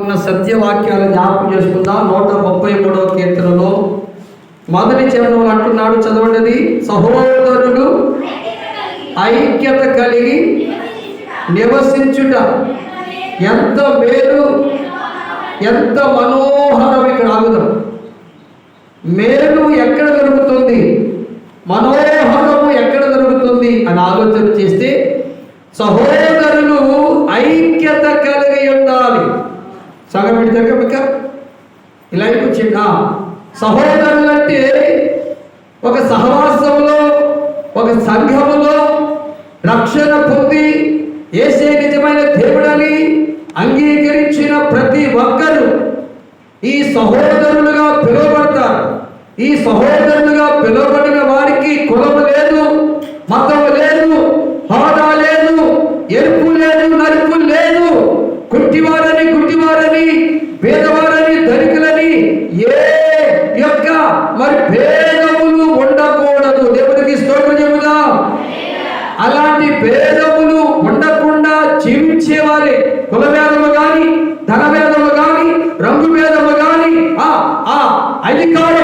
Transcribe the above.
ఉన్న సత్యవాక్యాలు జ్ఞాపకం చేసుకుందాం. నూట ముప్పై మూడవ కీర్తనలో మొదటి చరణం అంటున్నాడు చదవండి. సహోదరులు ఐక్యత కలిగి నివసించుట ఎంత మేలు ఎంత మనోహరం ఇక్కడ ఆగుదాం. మేలు ఎక్కడ దొరుకుతుంది? మనోహరము ఎక్కడ దొరుకుతుంది? అని ఆలోచన చేస్తే సహోదరు సగం పెడితే ఇక ఇలా కూర్చుంటా సహోదరులు అంటే ఒక సహవాసంలో ఒక సంఘములో రక్షణ పొంది ఏసే నిజమైన దేవుడని అంగీకరించిన ప్రతి ఒక్కరూ ఈ సహోదరులుగా పిలువబడతారు. ఈ సహోదరులుగా పిలువబడిన వారికి కులము మరి భేదములు ఉండకూడదు. దేవుడికి స్తోత్రం చెబుదా. అలాంటి భేదములు ఉండకుండా జీవించేవారే కుల భేదము కానీ ధన భేదము కానీ రంగు భేదము కానీ ఆ అధికారం